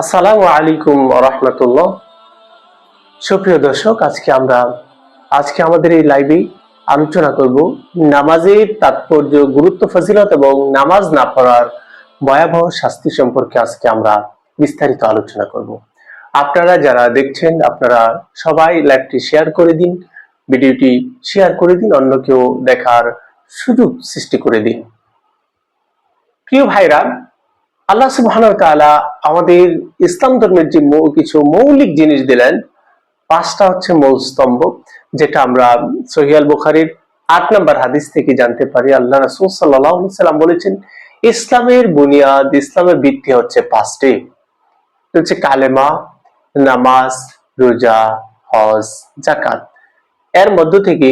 আসসালামু আলাইকুম রহমতুল্লাহ সুপ্রিয় দর্শক, আজকে আমরা, আজকে আমাদের এই লাইভে আলোচনা করব নামাজের তাৎপর্য, গুরুত্ব, ফজিলত এবং নামাজ না পড়ার ভয়াবহ শাস্তি সম্পর্কে আজকে আমরা বিস্তারিত আলোচনা করব। আপনারা যারা দেখছেন, আপনারা সবাই লাইভটি শেয়ার করে দিন, ভিডিওটি শেয়ার করে দিন অন্য কেউ দেখার সুযোগ সৃষ্টি করে দিন। প্রিয় ভাইরা আল্লাহ সুবহান তাআলা আমাদের ইসলাম ধর্মের যে কিছু মৌলিক জিনিস দিলেন, পাঁচটা হচ্ছে মূল স্তম্ভ, যেটা আমরা সহিয়াল বুখারীর আট নম্বর হাদিস থেকে জানতে পারি। আল্লাহ রাসূল সাল্লাম বলেছেন, ইসলামের বুনিয়াদ, ইসলামের ভিত্তি হচ্ছে পাঁচটি। হচ্ছে কালেমা, নামাজ, রোজা, হজ জাকাত এর মধ্য থেকে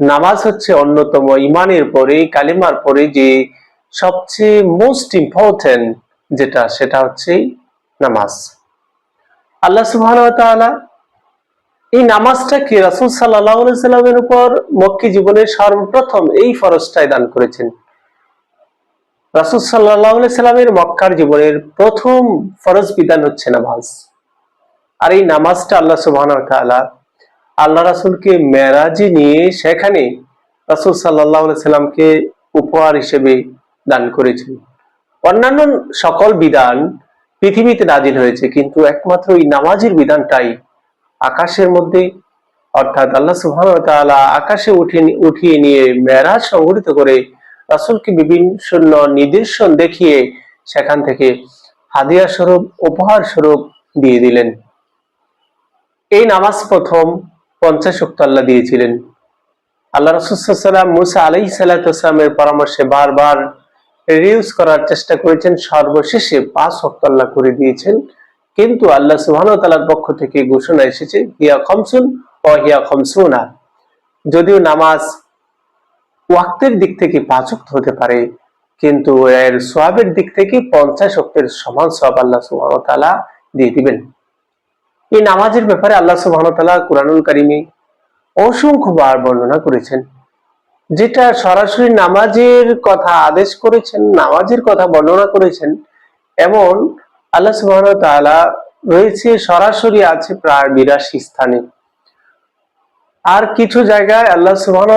নামাজ হচ্ছে অন্যতম ইমানের পরে, কালিমার পরে যে সবচেয়ে মোস্ট ইম্পর্টেন্ট যেটা, সেটা হচ্ছে নামাজ। আল্লাহ সুবহান এই নামাজটাকে রাসূল সাল্লামের উপর মক্কি জীবনের সর্বপ্রথম এই ফরজটাই দান করেছেন? রাসূল সাল্লামের মক্কার জীবনের প্রথম ফরজ বিধান হচ্ছে নামাজ। আর এই নামাজটা আল্লাহ সুবহানাহু ওয়া আল্লাহ রাসূলকে মেরাজে নিয়ে সেখানে রাসূল আলাইহি সাল্লামকে উপহার হিসেবে দান করেছেন। অন্যান্য সকল বিধান পৃথিবীতে নাজিল হয়েছে, কিন্তু একমাত্র এই নামাজের বিধানটাই আকাশের মধ্যে, অর্থাৎ আল্লাহ তাআলা আকাশে উঠিয়ে নিয়ে মেরাজ সংঘটিত করে রাসূলকে বিভিন্ন নিদর্শন দেখিয়ে সেখান থেকে হাদিয়া স্বরূপ, উপহার স্বরূপ দিয়ে দিলেন। এই নামাজ প্রথম পঞ্চাশ ওয়াক্ত আল্লাহ দিয়েছিলেন। আল্লাহ রসুলাম মুসা আলাই সাল্লামের পরামর্শে বারবার রিউজ করার চেষ্টা করেছেন, সর্বশেষে পাঁচ আল্লাহ করে দিয়েছেন। কিন্তু আল্লাহ সুবহান তালার পক্ষ থেকে ঘোষণা এসেছে, হিয়া খমসুন ও হিয়া খমসুনা। যদিও নামাজ ওয়াক্তের দিক থেকে পাঁচ হতে পারে, কিন্তু এর সোয়াবের দিক থেকে পঞ্চাশ ওয়াক্তের সমান সব আল্লাহ সুবহান তালা দিয়ে দিবেন। এই নামাজের ব্যাপারে আল্লাহ সুবহান তালা কুরআনুল কারিমে অসংখ্য বার বর্ণনা করেছেন। যেটা সরাসরি নামাজের কথা আদেশ করেছেন, নামাজের কথা বর্ণনা করেছেন, এমন আল্লাহ সুবহান রয়েছে, সরাসরি আছে প্রায় বিরাশি স্থানে। আর কিছু জায়গায় আল্লাহ সুবহান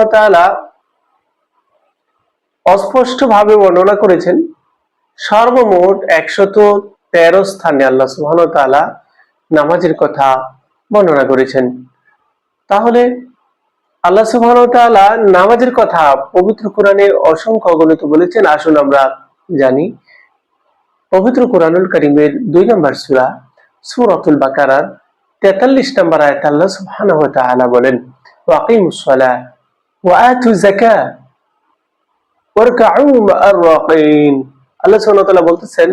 অস্পষ্ট ভাবে বর্ণনা করেছেন, সর্বমোট একশত তেরো স্থানে আল্লাহ সুবহান নামাজের কথা বর্ণনা করেছেন। তাহলে আল্লাহ সুবহান নামাজের কথা পবিত্র কোরআনে অসংখ্য অগণিত বলেছেন। আসুন আমরা জানি। পবিত্র কোরআনুল করিমের দুই নম্বর সূরা, সূরাতুল বাকারার 43 নম্বর আয়াত আল্লাহ সুবহানাহু বলেন ওয়াকিমুস ওয়া আতু যাকাহ ওয়ারকাউ মা'আর রাকিন আল্লাহ বলতেছেন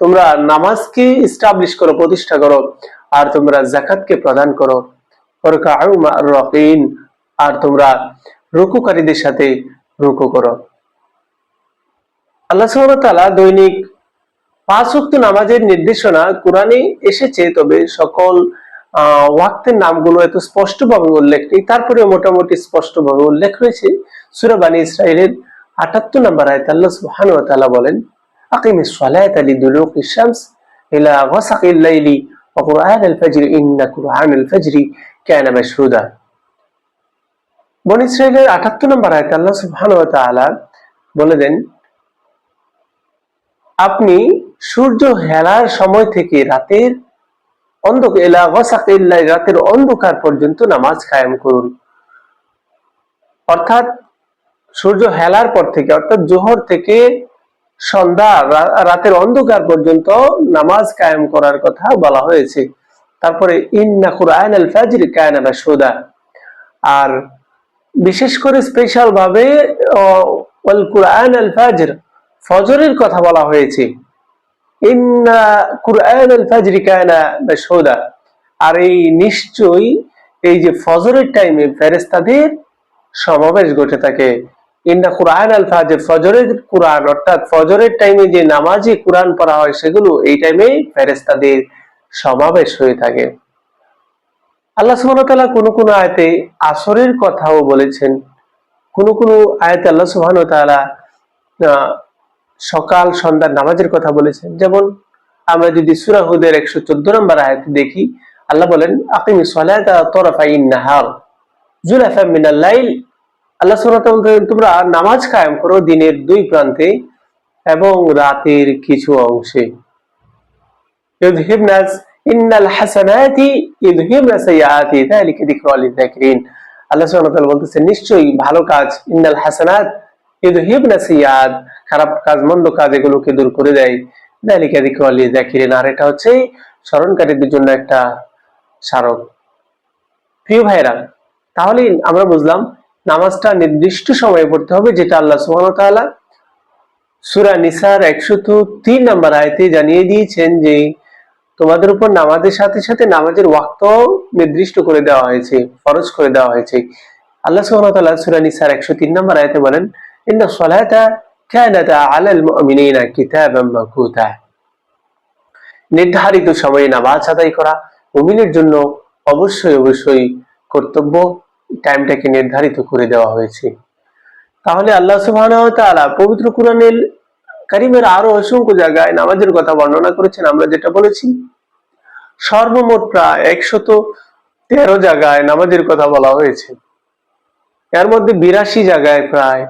তোমরা নামাজকে প্রতিষ্ঠা করো। আর তোমরা জাকাতকে প্রদান করো। আর তোমরা রুকুকারীদের সাথে রুকু করো। আল্লাহ সুবহানাহু দৈনিক পাঁচ ওয়াক্ত নামাজের নির্দেশনা কোরআনে এসেছে, তবে সকল ওয়াক্তের নামগুলো এত স্পষ্টভাবে উল্লেখ নেই। তারপরে মোটামুটি স্পষ্টভাবে উল্লেখ রয়েছে। সূরা বানী ইসরাইলের আটাত্তর নম্বর আয়াত আল্লাহ সুবহানাহু ওয়া তাআলা বলেন, আকিমিস সালাতা লিদুলুকিশ শামস ইলা গাসাকিল লাইলি কুরআনাল ফাজরি ইন্না কুরআনাল ফাজরি কানা মাশহুদা বন ইসরাইলের আটাত্তর নম্বর আয়াত আল্লাহ সুবহানাহু তাআলা বলে দেন আপনি সূর্য হেলার সময় থেকে রাতের অন্ধকার এলা লাইল, রাতের অন্ধকার পর্যন্ত নামাজ কায়েম করুন। অর্থাৎ সূর্য হেলার পর থেকে অর্থাৎ জোহর থেকে সন্ধ্যা রাতের অন্ধকার পর্যন্ত নামাজ কায়েম করার কথা বলা হয়েছে। তারপরে আল কায়না আর বিশেষ করে স্পেশাল ভাবে আল ফাজর, ফজরের কথা বলা হয়েছে। আল আর এই নিশ্চয়ই এই যে ফজরের টাইমে ফেরেশতাদের সমাবেশ ঘটে থাকে। ইন্না কুরআন আল ফাজর, ফজরের কুরআন, অর্থাৎ ফজরের টাইমে যে নামাজি কুরআন পড়া হয়, সেগুলো এই টাইমে ফেরেশতাদের সমাবেশ হয়ে থাকে। আল্লাহ আসরের কথাও বলেছেন। আল্লাহ সকাল সন্ধ্যার নামাজের কথা বলেছেন। যেমন আমরা যদি সূরা হুদের একশো চোদ্দ নম্বর আয়াতে দেখি, আল্লাহ বলেন আকিমি সালাতা তরফাইন নাহার জুলাফা মিনাল লাইল আল্লাহ বলতেন, তোমরা নামাজ কায়েম করো দিনের দুই প্রান্তে এবং রাতের কিছু অংশে। কাজ মন্দ কাজ এগুলোকে দূর করে দেয়। আর এটা হচ্ছে স্মরণকারীদের জন্য একটা স্মারক। প্রিয় ভাইরা তাহলে আমরা বুঝলাম নামাজটা নির্দিষ্ট সময়ে পড়তে হবে, যেটা আল্লাহ তাআলা সূরা নিসার 103 নম্বর আয়তে জানিয়ে দিয়েছেন যে, তোমাদের উপর নামাজের সাথে সাথে নামাজের ওয়াক্ত নির্দিষ্ট করে দেওয়া হয়েছে, ফরজ করে দেওয়া হয়েছে। আল্লাহ সুবহানাহু ওয়া তাআলা সূরা নিসার 103 নম্বর আয়াতে বলেন মাকুতা। নির্ধারিত সময়ে নামাজ আদায় করা মুমিনের জন্য অবশ্যই অবশ্যই কর্তব্য। টাইমটাকে নির্ধারিত করে দেওয়া হয়েছে। তাহলে আল্লাহ তাআলা পবিত্র কোরআনের কারিমের আরও অসংখ্য জায়গায় নামাজের কথা বর্ণনা করেছেন। আমরা যেটা বলেছি, সর্বমোট প্রায় একশত তেরো জায়গায় নামাজের কথা বলা হয়েছে। এর মধ্যে বিরাশি জায়গায় প্রায়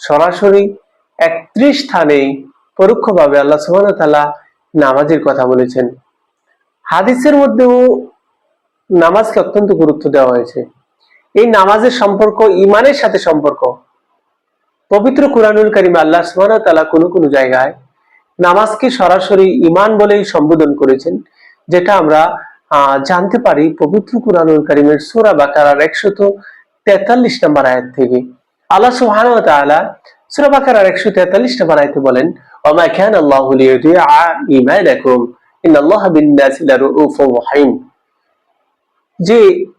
সরাসরি একত্রিশ স্থানেই পরোক্ষভাবে আল্লাহ সুবহানাহু ওয়া তাআলা নামাজের কথা বলেছেন। হাদিসের মধ্যেও নামাজকে অত্যন্ত গুরুত্ব দেওয়া হয়েছে। এই নামাজের সম্পর্ক ইমানের সাথে সম্পর্ক। পবিত্র কুরআনুল কারিমে আল্লাহ সুবহানাহু কোনো কোনো জায়গায় নামাজকে সরাসরি ইমান বলেই সম্বোধন করেছেন, যেটা আমরা জানতে পারি পবিত্র কুরআনুল কারিমের সূরা বাকারার 143 নম্বর আয়াত থেকে। আল্লাহ সুবহানাহু ওয়া তাআলা সূরা বাকারার 143 নম্বর আয়াতে বলেন ওমা কানা আল্লাহু লিইউদিআ ঈমানাকুম, ইন্নাল্লাহা বিন-নাসি লারউফুর রহিম। যে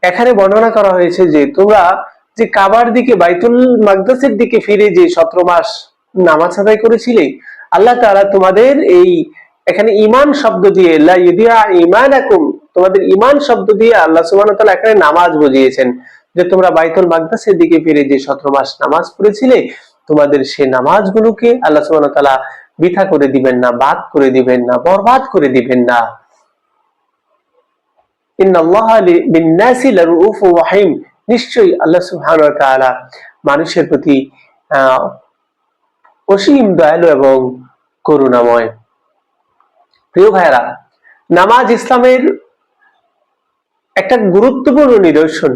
এখানে বর্ণনা করা হয়েছে যে তোমরা যে কাবার দিকে বাইতুল মাকদাসের দিকে ফিরে যে সতেরো মাস নামাজ আদায় করেছিলে, আল্লাহ তাআলা তোমাদের এই এখানে ইমান শব্দ দিয়ে ইউদিয়া ঈমানাকুম, তোমাদের ইমান শব্দ দিয়ে আল্লাহ ওয়া এখানে নামাজ বুঝিয়েছেন যে তোমরা বাইতুল মাকদাসের দিকে ফিরে যে সতেরো মাস নামাজ পড়েছিলে, তোমাদের সে নামাজগুলোকে আল্লাহ তাআলা বৃথা করে দিবেন না, বাদ করে দিবেন না, বরবাদ করে দিবেন না। নিশ্চয়ই আল্লাহ তাআলা মানুষের প্রতি অসীম দয়ালু এবং করুণাময়। প্রিয় ভাইরা নামাজ ইসলামের একটা গুরুত্বপূর্ণ নিদর্শন।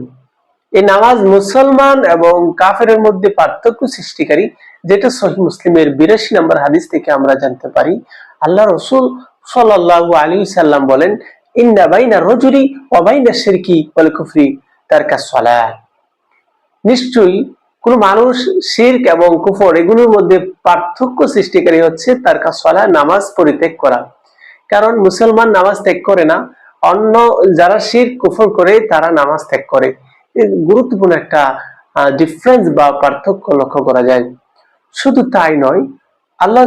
এই নামাজ মুসলমান এবং কাফেরের মধ্যে পার্থক্য সৃষ্টিকারী, যেটা সহি মুসলিমের বিরাশি নম্বর হাদিস থেকে আমরা জানতে পারি। আল্লাহ রসুল সাল্লাল্লাহু আলী সাল্লাম বলেন নিশ্চয়ই কোন মানুষ শিরক এবং কুফর এগুলোর মধ্যে পার্থক্য সৃষ্টিকারী হচ্ছে তার নামাজ পরিত্যাগ করা। কারণ মুসলমান নামাজ ত্যাগ করে না, অন্য যারা শির কুফর করে তারা নামাজ ত্যাগ করে। গুরুত্বপূর্ণ একটা ডিফারেন্স বা পার্থক্য লক্ষ্য করা যায়। শুধু তাই নয়, আল্লাহ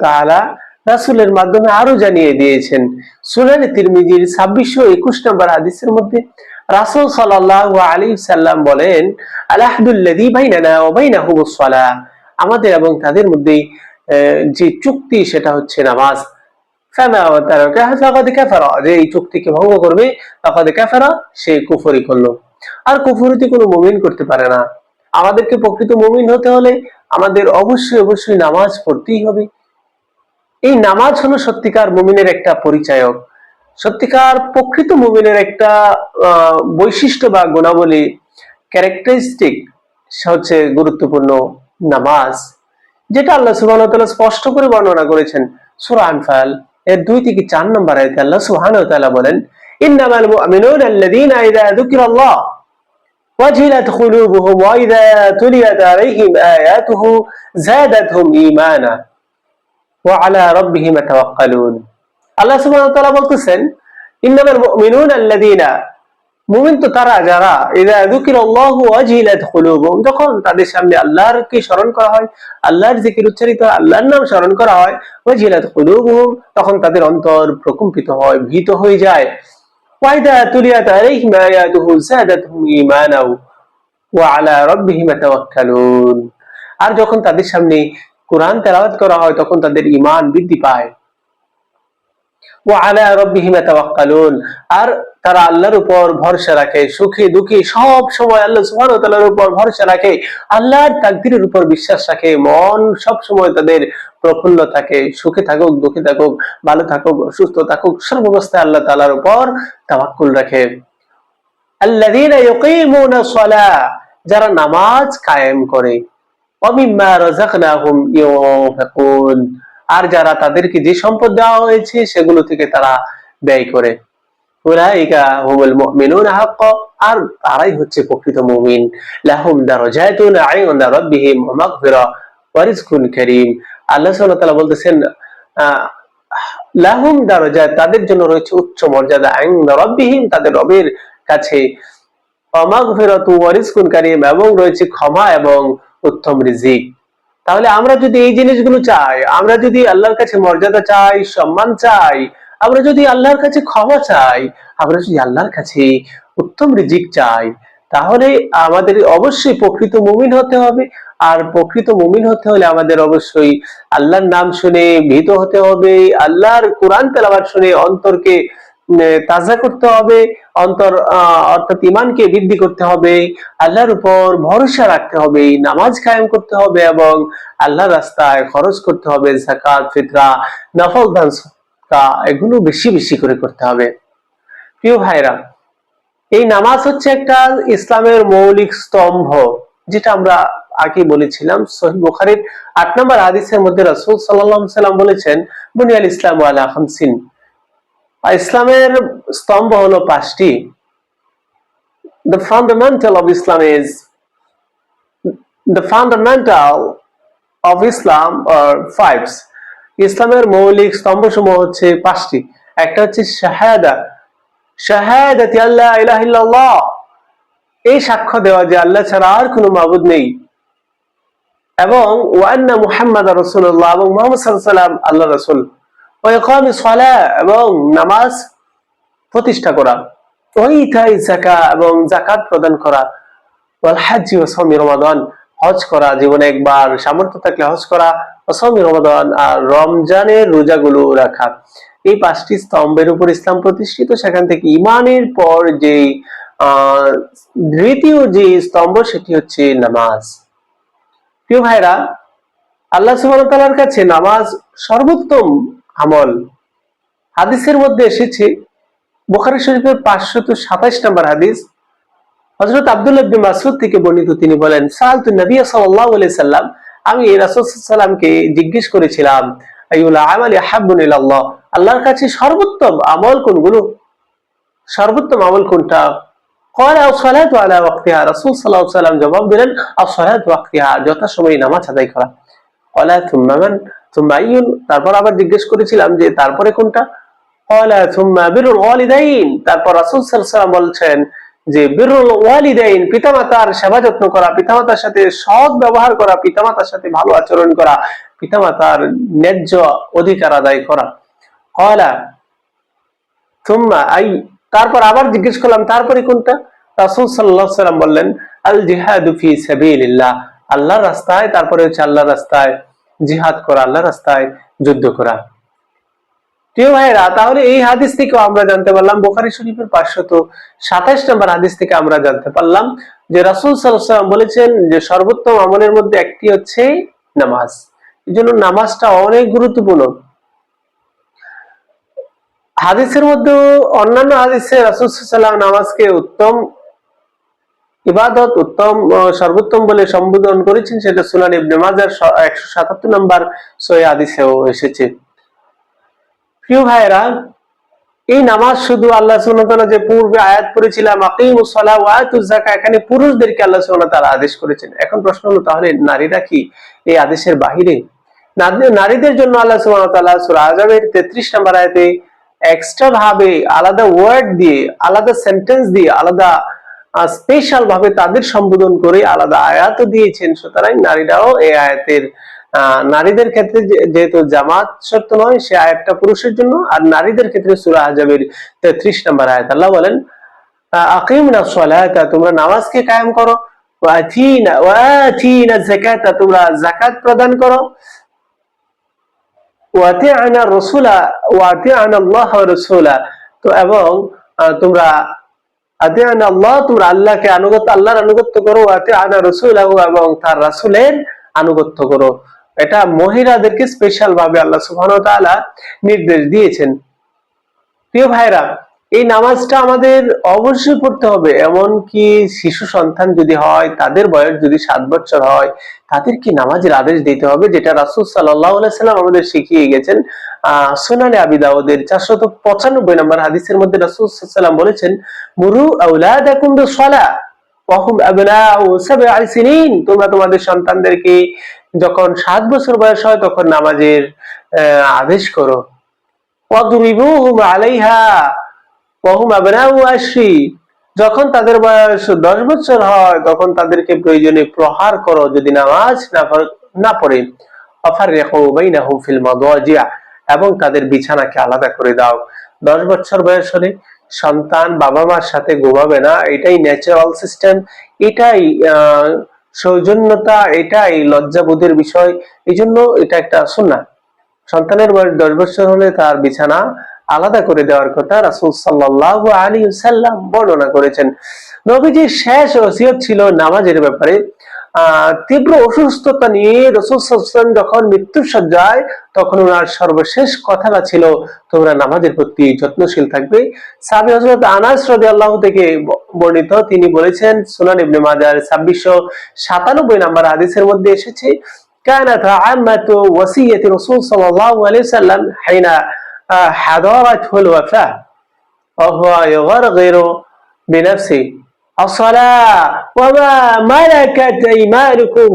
তাআলা রাসূলের মাধ্যমে আরও জানিয়ে দিয়েছেন। সুনানে তিরমিজির 2621 নম্বর হাদিসের মধ্যে রাসূল সাল্লাল্লাহু আলাইহি সাল্লাম বলেন আলাহদুল্লাযী বাইনানা ওয়া বাইনাহুমুস সালাহ আমাদের এবং তাদের মধ্যে যে চুক্তি সেটা হচ্ছে নামাজ। আমাদেরকে প্রকৃত মুমিন হতে হলে আমাদের অবশ্যই অবশ্যই নামাজ পড়তেই হবে। এই নামাজ হলো সত্যিকার মুমিনের একটা পরিচায়ক সত্যিকার প্রকৃত মুমিনের একটা আহ, বৈশিষ্ট্য বা গুণাবলী ক্যারেক্টারিস্টিক হচ্ছে গুরুত্বপূর্ণ নামাজ যেটা আল্লাহ সুবহানাহু ওয়া তাআলা স্পষ্ট করে বর্ণনা করেছেন সূরা আনফাল এর দুই থেকে চার নম্বর আয়াতে আল্লাহ সুবহানাহু ওয়া তাআলা বলেন ইন্নামাল মুমিনুনা আল্লাযীনা ইযা যুকিরাল্লাহ وجلت قلوبهم وإذا تليت عليهم آياته زادتهم إيمانا আল্লাহ বলতেছেন তারা, যারা যখন তাদের সামনে আল্লাহর কি স্মরণ করা হয়, আল্লাহর জিকির উচ্চারিত, আল্লাহর নাম স্মরণ করা হয় তখন তাদের অন্তর প্রকম্পিত হয়, ভীত হয়ে যায়। ওয়াইদা আর যখন তাদের সামনে কোরআন তেলাওয়াত করা হয়, তখন তাদের ইমান বৃদ্ধি পায়। ও আলা আর তারা আল্লাহর উপর ভরসা রাখে, সুখে দুঃখে সব সময় আল্লাহ সুবহানাহু ওয়া তাআলার উপর ভরসা রাখে, আল্লাহর তাকদীরের উপর বিশ্বাস রাখে, মন সব সময় তাদের প্রফুল্ল থাকে, সুখে থাকুক, দুঃখে থাকুক, ভালো থাকুক, সুস্থ থাকুক আল্লাহ তাআলার উপর তাওয়াক্কুল রাখে। আল্লাযীনা যারা নামাজ কায়েম করে আর যারা তাদেরকে যে সম্পদ দেওয়া হয়েছে, সেগুলো থেকে তারা ব্যয় করে। আর তারাই হচ্ছে প্রকৃত আল্লাহ তাদের জন্য রয়েছে উচ্চ মর্যাদা ইনদা রাব্বিহিম, তাদের রবের কাছে। ওয়া মাগফিরাতু ওয়া এবং রয়েছে ক্ষমা এবং উত্তম রিজিক। তাহলে আমরা যদি এই জিনিসগুলো চাই, আমরা যদি আল্লাহর কাছে মর্যাদা চাই, সম্মান চাই, আমরা যদি আল্লাহর কাছে ক্ষমা চাই, আমরা যদি আল্লাহর কাছে উত্তম রিজিক চাই, তাহলে আমাদের অবশ্যই প্রকৃত মুমিন হতে হবে। আর প্রকৃত মুমিন হতে হলে আমাদের অবশ্যই আল্লাহর নাম শুনে ভীত হতে হবে। আল্লাহর কোরআন তেলাবাদ শুনে অন্তরকে তাজা করতে হবে, অন্তর অর্থাৎ ইমানকে বৃদ্ধি করতে হবে, আল্লাহর উপর ভরসা রাখতে হবে, নামাজ কায়েম করতে হবে এবং আল্লাহর রাস্তায় খরচ করতে হবে জাকাত ফিতরা, নফল দান এগুলো বেশি বেশি করে করতে হবে। প্রিয় ভাইরা, এই নামাজ হচ্ছে একটা ইসলামের মৌলিক স্তম্ভ, যেটা আমরা আগে বলেছিলাম, সহিহ বুখারীর আট নম্বর হাদিসের মধ্যে রাসূল আলাইহি সাল্লাম বলেছেন, বুনিয়াল ইসলাম আলা খামসিন। আর ইসলামের স্তম্ভ হলো পাঁচটি। The fundamental of Islam is the fundamental of Islam are ইসলামের মৌলিক স্তম্ভসমূহ হচ্ছে পাঁচটি। একটা হচ্ছে শাহাদা। শাহাদাতি আল্লাহ ইলাহা ইল্লাল্লাহ। এই সাক্ষ্য দেওয়া যে আল্লাহ ছাড়া আর কোনো মাবুদ নেই। এবং ওয়ান্না মুহাম্মদ রাসূলুল্লাহ এবং মুহাম্মদ সাল্লাল্লাহু আলাইহি ওয়াসাল্লাম আল্লাহ রাসূল। এবং নামাজ প্রতিষ্ঠা করা। জাকা এবং জাকাত প্রদান করা। ওয়া সাওমি রমাদান, হজ করা, জীবনে একবার সামর্থ্য থাকলে হজ করা আর রমজানের রোজাগুলো রাখা। এই পাঁচটি স্তম্ভের উপর ইসলাম প্রতিষ্ঠিত, সেখান থেকে ইমানের পর যে দ্বিতীয় যে স্তম্ভ, সেটি হচ্ছে নামাজ। প্রিয় ভাইরা, আল্লাহ ওয়া কাছে নামাজ সর্বোত্তম আমল। হাদিসের মধ্যে এসেছে, বোখারি শরীফের পাঁচশত সাতাইশ নম্বর হাদিস। হজরত আবদুল্লাহ মাসুদ থেকে বর্ণিত তিনি বলেন সাল তু নবী সাল্লাহ সাল্লাম, আমি রাসুলসাল্লামকে জিজ্ঞেস করেছিলাম আল্লাহর কাছে সর্বোত্তম আমল কোনগুলো? সর্বোত্তম আমল কোনটা? জবাব দিলেন যথাসময়ে নামাজ আদায় করা। সুম্মাইন তারপর আবার জিজ্ঞেস করেছিলাম যে তারপরে কোনটা? তারপর রাসূল বলছেন যে বিরুল ওয়ালিদাইন, পিতামাতার সেবা যত্ন করা পিতা মাতার সাথে সৎ ব্যবহার করা পিতা মাতার সাথে ভালো আচরণ করা পিতা মাতার ন্যায্য অধিকার আদায় করা। তারপর আবার জিজ্ঞেস করলাম, তারপরে কোনটা? রাসুল সাল্লাল্লাহু বললেন, আল জিহাদুফি সাবিল্লাহ আল্লাহর রাস্তায়, তারপরে হচ্ছে আল্লাহর রাস্তায়। জিহাদ করা, আল্লাহর রাস্তায় যুদ্ধ করা। প্রিয় ভাইরা তাহলে এই হাদিস থেকে আমরা জানতে পারলাম, বোখারি শরীফের পাঁচশত সাতাইশ নম্বর হাদিস থেকে আমরা জানতে পারলাম যে রাসুল সাল্লাম বলেছেন যে সর্বোত্তম আমলের মধ্যে একটি হচ্ছে নামাজ। এই জন্য নামাজটা অনেক গুরুত্বপূর্ণ। হাদিসের মধ্যে অন্যান্য হাদিসে রাসুল সাল্লাম নামাজকে উত্তম ইবাদত উত্তম সর্বোত্তম বলে সম্বোধন করেছেন সেটা সুনান ইবনে মাজার একশো সাতাত্তর নম্বর সহি হাদিসেও এসেছে। প্রিয় ভাইরা এই নামাজ শুধু আল্লাহ সুবহানাহু যে পূর্বে আয়াত ওয়া এখানে পুরুষদেরকে আল্লাহ সুবহানাহু তাআলা আদেশ করেছেন। এখন প্রশ্ন হলো, তাহলে নারীরা কি এই আদেশের বাহিরে? নারীদের জন্য আল্লাহ সুবহানাহু তাআলা সূরা আযাবের 33 নম্বর আয়াতে এক্সট্রা ভাবে আলাদা ওয়ার্ড দিয়ে, আলাদা সেন্টেন্স দিয়ে, আলাদা স্পেশাল ভাবে তাদের সম্বোধন করে আলাদা আয়াতও দিয়েছেন। সুতরাং নারীরাও এই আয়াতের নারীদের ক্ষেত্রে যেহেতু জামাত শর্ত নয়, সে আয়াতটা পুরুষের জন্য, আর নারীদের ক্ষেত্রে সূরা আজাবের 33 নম্বর আয়াত। আল্লাহ বলেন আকিমনা সালাতা, তোমরা নামাজকে কায়েম করো। করো। এবং তোমরা আতে আনা আল্লাহ তোমরা আল্লাহকে আনুগত আল্লাহর আনুগত্য করো আতে আনা রসুল এবং তার রাসুলের আনুগত্য করো। এটা মহিলাদেরকে স্পেশাল ভাবে আল্লাহ সুবহান তাআলা নির্দেশ দিয়েছেন। প্রিয় ভাইরা এই নামাজটা আমাদের অবশ্যই পড়তে হবে। এমন কি শিশু সন্তান যদি হয়, তাদের বয়স যদি সাত বছর হয় তাদেরকে নামাজের আদেশ দিতে হবে? যেটা রাসূল সাল্লাম আমাদের শিখিয়ে গেছেন। আহ সুনানে আবি দাউদের 495 নম্বর হাদিসের মধ্যে রাসূল সাল্লাম বলেছেন, মুরু তোমরা তোমাদের সন্তানদেরকে যখন সাত বছর বয়স হয়, তখন নামাজের আদেশ করো। আলাইহা যখন তাদের বয়স দশ বছর হয়, তখন তাদেরকে প্রয়োজনে প্রহার করো, যদি নামাজ না পড়- ফাররিকু বাইনাহুম ফিল মাদাজিয়া এবং তাদের বিছানাকে আলাদা করে দাও। দশ বছর বয়স হলে সন্তান বাবা মার সাথে ঘুমাবে না। এটাই ন্যাচারাল সিস্টেম এটাই সৌজন্যতা, এটাই লজ্জাবোধের বিষয়। এই জন্য এটা একটা সুন্নাহ। সন্তানের বয়স দশ বছর হলে তার বিছানা আলাদা করে দেওয়ার কথা রাসুল সাল্লাহ আলী সাল্লাম বর্ণনা করেছেন। নবীজির শেষ ওসিয়ত ছিল নামাজের ব্যাপারে। তীব্র অসুস্থতা নিয়ে রসুল সালাম যখন মৃত্যুর সজ্জায় তখন ওনার সর্বশেষ কথাটা ছিল, তোমরা নামাজের প্রতি যত্নশীল থাকবে। সাবি হজরত আনাস রদি আল্লাহ থেকে বর্ণিত, তিনি বলেছেন, সোনান ইবনে মাজার ছাব্বিশশো সাতানব্বই নাম্বার আদেশের মধ্যে এসেছে কেন আম্মাতু ওয়াসিয়াতি রাসূল সাল্লাল্লাহু আলাইহি সাল্লাম হাইনা حين آه، حضرته الوفاة وهو يغرغر بنفسه الصلاة وما ملكت أيمانكم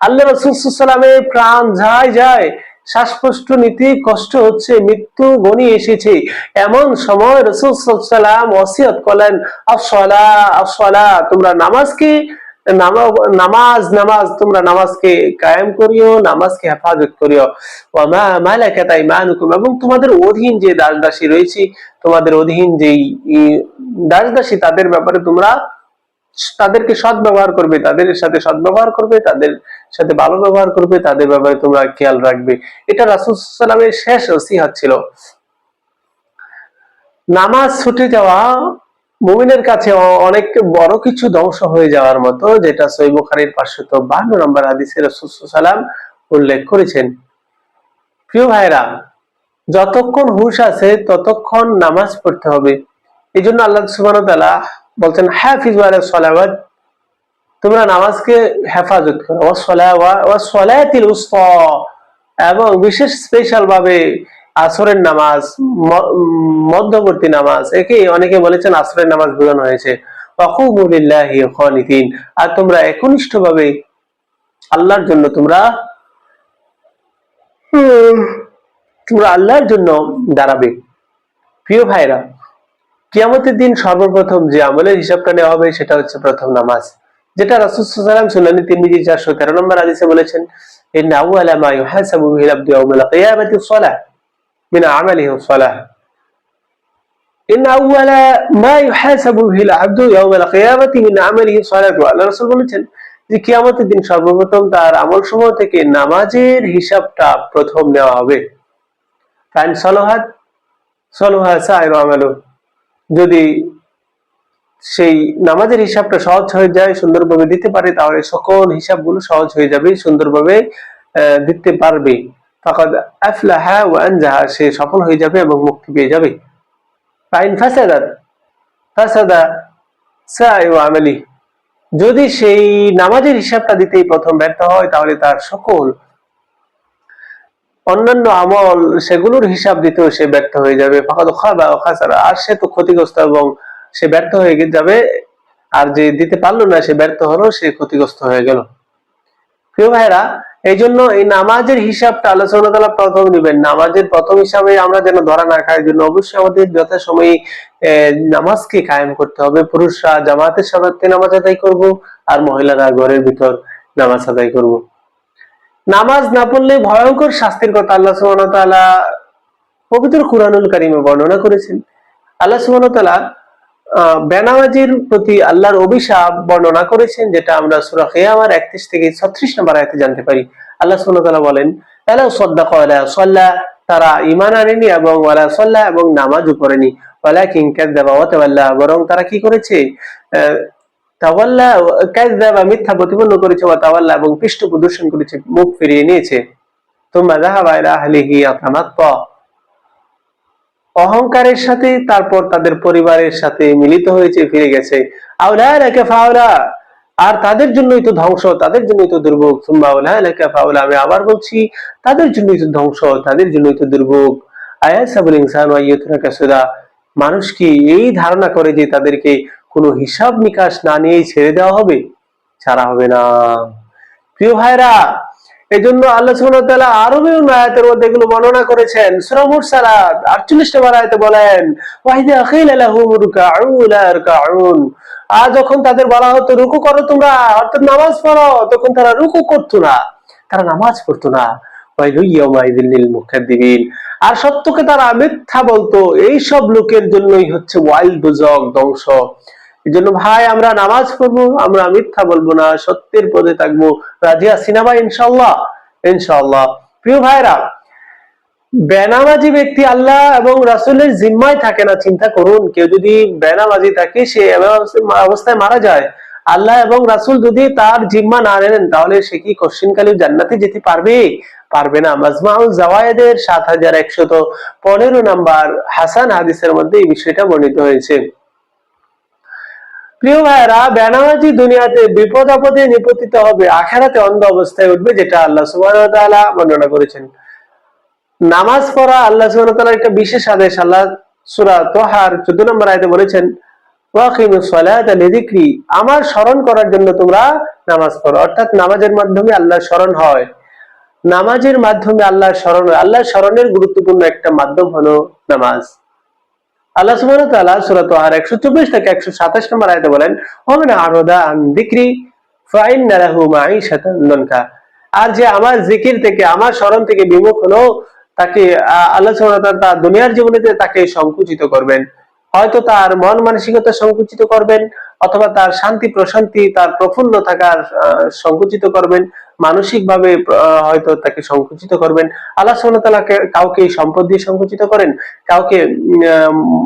আল্লাহ রসুল সাল্লামের প্রাণ যায় যায় শ্বাসকষ্ট নিতে কষ্ট হচ্ছে মৃত্যু গণি এসেছে এমন সময় রসুল সাল্লাম ওসিয়ত করলেন আসলা আসলা তোমরা নামাজকে নামা- নামাজ নামাজ, তোমরা নামাজকে কায়েম করিও, নামাজকে হেফাজত করিও। এবং তোমাদের অধীন যে দাস দাসী রয়েছে, তোমাদের অধীন যেই দাস দাসী তাদের ব্যাপারে তোমরা তাদেরকে সৎ ব্যবহার করবে, তাদের সাথে সৎ ব্যবহার করবে, তাদের সাথে ভালো ব্যবহার করবে, তাদের ব্যাপারে তোমরা খেয়াল রাখবে। এটা রাসূল শেষ ওসিহাত ছিল। নামাজ ছুটে যাওয়া মুমিনের কাছে অনেক বড় কিছু ধ্বংস হয়ে যাওয়ার মতো, যেটা সই বুখারীর পাঁচশত বান্ন নম্বর হাদিসে রাসূল উল্লেখ করেছেন। প্রিয় ভাইরা যতক্ষণ হুশ আছে ততক্ষণ নামাজ পড়তে হবে। এই জন্য আল্লাহ ওয়া বলছেন, হাফিজু আলা তোমরা নামাজকে হেফাজত করো। ওয়া- ওয়াসসালাতিল উসতা এবং বিশেষ স্পেশাল ভাবে আসরের নামাজ মধ্যবর্তী নামাজ, একে অনেকে বলেছেন আসরের নামাজ বোঝানো হয়েছে। আর তোমরা একনিষ্ঠ ভাবে আল্লাহর জন্য তোমরা তোমরা আল্লাহর জন্য দাঁড়াবে। প্রিয় ভাইরা কিয়ামতের দিন সর্বপ্রথম যে আমলের হিসাবটা নেওয়া হবে সেটা হচ্ছে প্রথম নামাজ। যেটা আলাইহি ওয়াসাল্লাম সুনানি তিরমিজি 413 নম্বর হাদিসে বলেছেন ইন্না আউয়ালা মা ইউহাসাবু আল-আবদু ইয়াওমাল কিয়ামাতি সালাহ। মিন আমালিহি সালাহ ইন্না আউয়ালা মা ইউহাসাবু বিহি আল-আবদু ইয়াওমাল কিয়ামাতি মিন আমালিহি সালাহ আল্লাহ রাসূল বলেছেন যে কিয়ামতের দিন সর্বপ্রথম তার আমল সমূহ থেকে নামাজের হিসাবটা প্রথম নেওয়া হবে। ফাইন সলহাত, সলহা সাইরু আমালু। যদি সেই নামাজের হিসাবটা সহজ হয়ে যায়, সুন্দরভাবে দিতে পারে, তাহলে সকল হিসাবগুলো সহজ হয়ে যাবে, সুন্দরভাবে দিতে পারবে। ফাকাদ আফলাহা ওয়া আনজাহা সে সফল হয়ে যাবে এবং মুক্তি পেয়ে যাবে। ফাইন ফাসাদাত ফাসাদা সাইউ আমালি যদি সেই নামাজের হিসাবটা দিতেই প্রথম ব্যর্থ হয়, তাহলে তার সকল অন্যান্য আমল সেগুলোর হিসাব দিতেও সে ব্যর্থ হয়ে যাবে। ফাঁকা খাবা ও খাসারা আর সে তো ক্ষতিগ্রস্ত এবং সে ব্যর্থ হয়ে যাবে। আর যে দিতে পারল না, সে ব্যর্থ হলো, সে ক্ষতিগ্রস্ত হয়ে গেল। প্রিয় ভাইরা এই জন্য এই নামাজের হিসাবটা আলোচনা তালা প্রথম দিবেন নামাজের প্রথম হিসাবে আমরা যেন ধরা না খাই জন্য অবশ্যই আমাদের যথাসময়ে নামাজকে কায়েম করতে হবে। পুরুষরা জামাতের সাথে নামাজ আদায় করব আর মহিলারা ঘরের ভিতর নামাজ আদায় করব। নামাজ না পড়লে ভয়ঙ্কর শাস্তির কথা আল্লাহ ওয়া পবিত্র কুরআনুল কারীমে বর্ণনা করেছেন। আল্লাহ আহ, বেনামাজির প্রতি আল্লাহর অভিশাপ বর্ণনা করেছেন, যেটা আমরা সূরা কিয়ামার 31 থেকে 36 নম্বর আয়াতে জানতে পারি। আল্লাহ সুবহানাহু বলেন, আলা সাদ্দাকা আলা সাল্লা তারা ইমান আনেনি এবং ওয়ালা সাল্লাহ এবং নামাজও পড়েনি ওয়ালা কিংকার দেবা ওয়াতাওয়াল্লাহ বরং তারা কি করেছে? তাওয়াল্লা, কাযযাবা মিথ্যা প্রতিপন্ন করেছে ওয়া তাওয়াল্লা এবং পৃষ্ঠ প্রদর্শন করেছে, মুখ ফিরিয়ে নিয়েছে। তোমরা যাহাবা ইলা আহলিহি আতামাত্তা অহংকারের সাথে, তারপর তাদের পরিবারের সাথে মিলিত হয়েছে, ফিরে গেছে। আর তাদের জন্যই তো ধ্বংস, তাদের জন্যই তো দুর্ভোগ। আমি আবার বলছি, তাদের জন্যই তো ধ্বংস, তাদের জন্যই তো দুর্ভোগ। মানুষ কি এই ধারণা করে যে তাদেরকে কোনো হিসাব নিকাশ না নিয়েই ছেড়ে দেওয়া হবে? ছাড়া হবে না। প্রিয় ভাইরা এজন্য আল্লাহ সুবহানাহু আরও বিভিন্ন আয়াতের মধ্যে এগুলো বর্ণনা করেছেন। সূরা মুরসালাত 48 নম্বর আয়াতে বলেন ওয়াইদা কিলা লাহুম রুকআউ লা ইয়ারকাউন। আর যখন তাদের বলা হতো, রুকু করো তোমরা, অর্থাৎ নামাজ পড়ো, তখন তারা রুকু করতো না, তারা নামাজ পড়তো না। আর সত্যকে তারা মিথ্যা বলতো এই সব লোকের জন্যই হচ্ছে ওয়াইল দুজক ধ্বংস। এই জন্য ভাই, আমরা নামাজ পড়ব, আমরা মিথ্যা বলব না, সত্যের পদে থাকব। রাজিয়া সিনেমা ইনশাল্লাহ ইনশাল্লাহ প্রিয় ভাইরা বেনামাজি ব্যক্তি আল্লাহ এবং রাসুলের জিম্মায় থাকে না, চিন্তা করুন। কেউ যদি বেনামাজি থাকে, সে অবস্থায় মারা যায়। আল্লাহ এবং রাসুল যদি তার জিম্মা না নেন, তাহলে সে কি কশ্চিনকালে জান্নাতে যেতে পারবে? পারবে না। মাজমাউল জাওয়ায়েদের সাত হাজার একশত পনেরো নাম্বার হাসান হাদিসের মধ্যে এই বিষয়টা বর্ণিত হয়েছে। প্রিয় ভাইরা বেনামাজি দুনিয়াতে বিপদ আপদে নিপতিত হবে, আখেরাতে অন্ধ অবস্থায় উঠবে যেটা আল্লাহ ওয়া বর্ণনা করেছেন। নামাজ পড়া আল্লাহ তাআলার একটা বিশেষ আদেশ, আল্লাহ সূরা তোহার 14 নম্বর আয়াতে বলেছেন আমার স্মরণ করার জন্য তোমরা নামাজ পড়ো। অর্থাৎ নামাজের মাধ্যমে আল্লাহ স্মরণ হয়। নামাজের মাধ্যমে আল্লাহ স্মরণ আল্লাহর স্মরণের গুরুত্বপূর্ণ একটা মাধ্যম হলো নামাজ। আল্লাহ সুবহানাহু তাআলা সূরা তাহার 124 থেকে 127 নম্বর আয়াতে বলেন ওমান আরদা আন যিকরি ফাইন্না লাহু মাঈশাতান দুনকা। আর যে আমার জিকির থেকে, আমার স্মরণ থেকে বিমুখ হলো তাকে আল্লাহ সুবহানাহু ওয়া দুনিয়ার জীবনেতে তাকে সংকুচিত করবেন। হয়তো তার মন মানসিকতা সংকুচিত করবেন, অথবা তার শান্তি প্রশান্তি, তার প্রফুল্ল থাকার সংকুচিত করবেন মানসিক ভাবে হয়তো তাকে সংকুচিত করবেন। আল্লাহ সুবহানাহু ওয়া তাআলা কে- কাউকে সম্পদ দিয়ে সংকুচিত করেন? কাউকে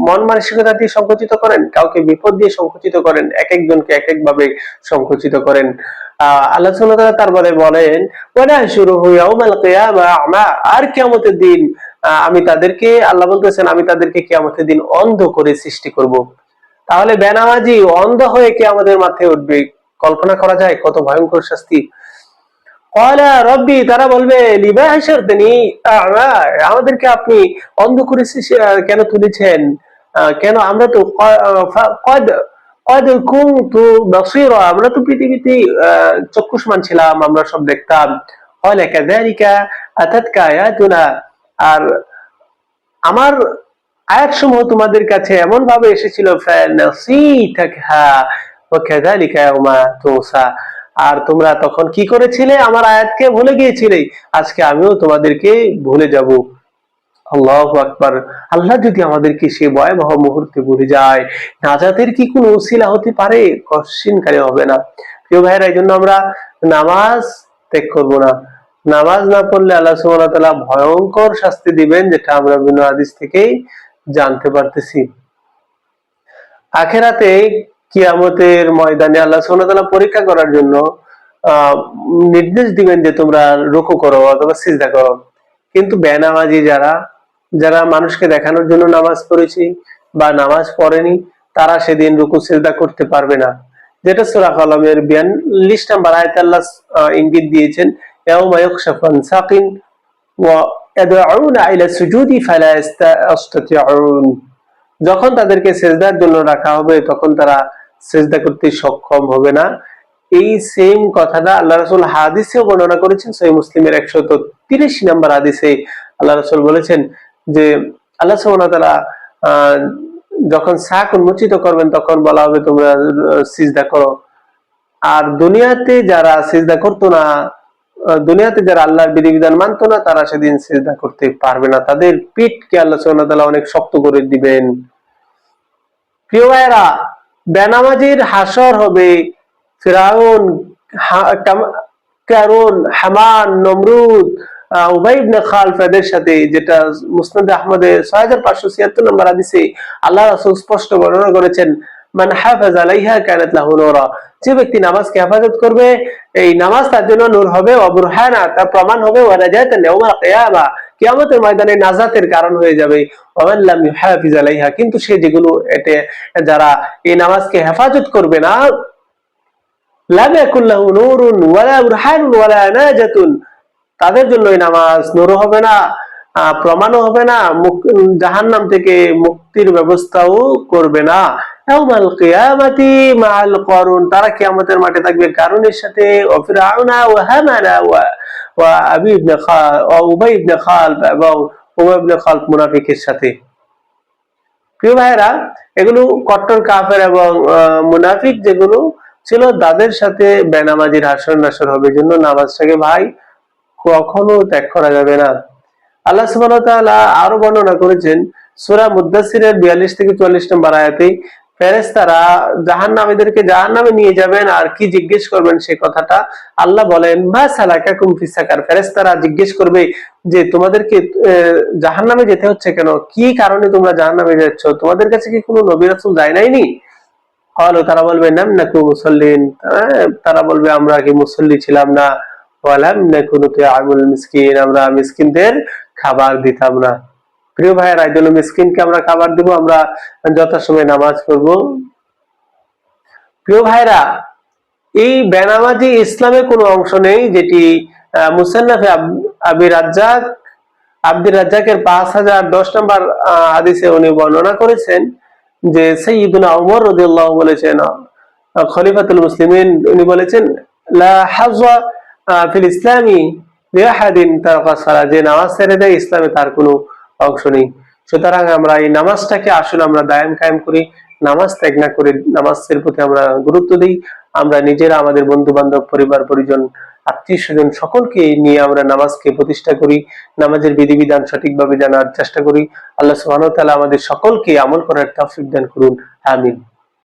মন মানসিকতা দিয়ে সংকুচিত করেন? কাউকে বিপদ দিয়ে সংকুচিত করেন? এক একজনকে এক এক ভাবে সংকুচিত করেন। আল্লাহ তাআলা তারপরে বলেন ইয়াউমাল কিয়ামা আর কিয়ামতের দিন আমি তাদেরকে, আল্লাহ বলতেছেন, আমি তাদেরকে কিয়ামতের দিন অন্ধ করে সৃষ্টি করব। তাহলে বেনামাজি অন্ধ হয়ে কে আমাদের মাথায় উঠবে। কল্পনা করা যায় কত ভয়ঙ্কর শাস্তি। রব্বি, তারা বলবে আমাদেরকে আপনি অন্ধ করে কেন তুলেছেন? কেন আমরা তো আমরা তো পৃথিবীতে চক্ষুষ্মান ছিলাম, আমরা সব দেখতাম। কয়লা কাযালিকা, আতাতকা আয়াতুনা আর আমার আয়াত সমূহ তোমাদের কাছে এমন ভাবে এসেছিল আর তোমরা তখন কি করেছিলে? আমার আয়াতকে ভুলে গিয়েছিলে। আজকে আমিও তোমাদেরকে ভুলে যাব। আল্লাহু আকবার। আল্লাহ যদি আমাদেরকে সে ভয়াবহ মুহূর্তে ভুলে যায়, নাজাতের কি কোনো উসিলা হতে পারে? কশ্চিনকালে হবে না। প্রিয় ভাইরা এই জন্য আমরা নামাজ ত্যাগ করব না। নামাজ না পড়লে আল্লাহ সুবহানাহু ভয়ঙ্কর শাস্তি দিবেন, যেটা আমরা বিভিন্ন হাদিস থেকেই জানতে পারতেছি। আখেরাতে কিয়ামতের ময়দানে আল্লাহ সুবহানাহু পরীক্ষা করার জন্য নির্দেশ দিবেন যে তোমরা রুকু করো অথবা সিজদা করো। কিন্তু বেনামাজি যারা যারা মানুষকে দেখানোর জন্য নামাজ পড়েছি বা নামাজ পড়েনি, তারা সেদিন রুকু সিজদা করতে পারবে না। যেটা সূরা কলমের 42 নম্বর আয়াতে আল্লাহ ইঙ্গিত দিয়েছেন ইউকশাফু আন সাকিন ওয়া ইয়াদউনা ইলা সুজুদি ফালা ইয়াস্তাতিউন যখন তাদেরকে সেজদার জন্য রাখা হবে তখন তারা সেজদা করতে সক্ষম হবে না। এই সেম কথাটা আল্লাহ রাসূল হাদিসেও বর্ণনা করেছেন। সহিহ মুসলিমের 130 নম্বর হাদিসে আল্লাহ রাসূল বলেছেন যে আল্লাহ আহ, যখন শাক উন্মোচিত করবেন তখন বলা হবে তোমরা সিজদা করো। আর দুনিয়াতে যারা সিজদা করতো না দুনিয়াতে যারা আল্লাহর বিধিবিধান মানতো না তারা সেদিন সিজদা করতে পারবে না। তাদের পিঠকে আল্লাহ সুবহানাহু অনেক শক্ত করে দিবেন। প্রিয় বেনামাজির হাসর হবে ফিরাউন কারুন হামান নমরুদ আহ, উবাই ইবনে খালফ সাথে যেটা মুসনাদ আহমদে ছয় হাজার পাঁচশো ছিয়াত্তর নম্বর হাদিসে আল্লাহ রাসূল স্পষ্ট বর্ণনা করেছেন মান হাফাজ আলাইহা কানাত লাহু নূরা। যে ব্যক্তি নামাজকে হেফাজত করবে, এই নামাজ তার জন্য নূর হবে ওয়া বুরহানা তার প্রমাণ হবে কিয়ামতের ময়দানে নাজাতের কারণ হয়ে যাবে। আলাইহা। কিন্তু সে যেগুলো, এতে যারা এই নামাজকে হেফাজত করবে না তাদের জন্য এই নামাজ নূর হবে না প্রমাণও হবে না থেকে মুক্তির ব্যবস্থাও করবে না। তারা কিয়ামতের মাঠে থাকবে কারুনের সাথে? মুনাফিকের সাথে। প্রিয় ভাইরা এগুলো কট্টর কাফের এবং মুনাফিক যেগুলো ছিল, তাদের সাথে বেনামাজির হাসর নাসর হবে। জন্য নামাজটাকে ভাই, কখনো ত্যাগ করা যাবে না। আল্লাহ তাআলা আরও বর্ণনা করেছেন, সূরা মুদ্দাসসিরের 42 থেকে 44 নম্বর আয়াতে ফেরেশতারা জাহান্নামীদেরকে জাহান্নামে নিয়ে যাবেন আর কি জিজ্ঞেস করবেন সেই কথাটা আল্লাহ বলেন মা সালাকাকুম ফিস সাকার। ফেরেশতারা জিজ্ঞেস করবে যে তোমাদেরকে আহ, জাহান্নামে যেতে হচ্ছে কেন? কি কারণে তোমরা জাহান্নামে যাচ্ছ? তোমাদের কাছে কি কোনো নবী রাসূল যায় নাইনি হলো তারা বলবে নাম না নাকু মুসল্লিন। তারা বলবে আমরা কি মুসল্লি ছিলাম না? ওয়ালাম নাকুনু তুআমুল মিসকিন। আমরা মিসকিনদের খাবার দিতাম না। প্রিয় ভাইয়েরা জন্য মিসকিনকে আমরা খাবার দিব, আমরা যথাসময়ে নামাজ পড়ব। প্রিয় ভাইরা এই বেনামাজি ইসলামের কোনো অংশ নেই যেটি মুসান্নাফে আব- রাজ্জাক, আব্দুর রাজ্জাকের পাঁচ হাজার দশ নম্বর হাদিসে উনি বর্ণনা করেছেন যে সৈয়দুনা ওমর রাদিয়াল্লাহু বলেছেন খলিফাতুল মুসলিমিন উনি বলেছেন, লা হাজওয়া ফিল ইসলামি লিআহাদিন তারাকা সালাহ যে নামাজ ছেড়ে দেয়, ইসলামে তার কোনো অংশ নেই। সুতরাং আমরা এই নামাজটাকে আসলে আমরা দায়াম কায়েম করি, নামাজ ত্যাগ না করে নামাজের প্রতি আমরা গুরুত্ব দিই। আমরা নিজেরা আমাদের বন্ধু বান্ধব পরিবার, পরিজন, আত্মীয় স্বজন সকলকে নিয়ে আমরা নামাজকে প্রতিষ্ঠা করি, নামাজের বিধিবিধান সঠিকভাবে জানার চেষ্টা করি। আল্লাহ সুহান আমাদের সকলকে আমল করার তফিক দান করুন। আমিন।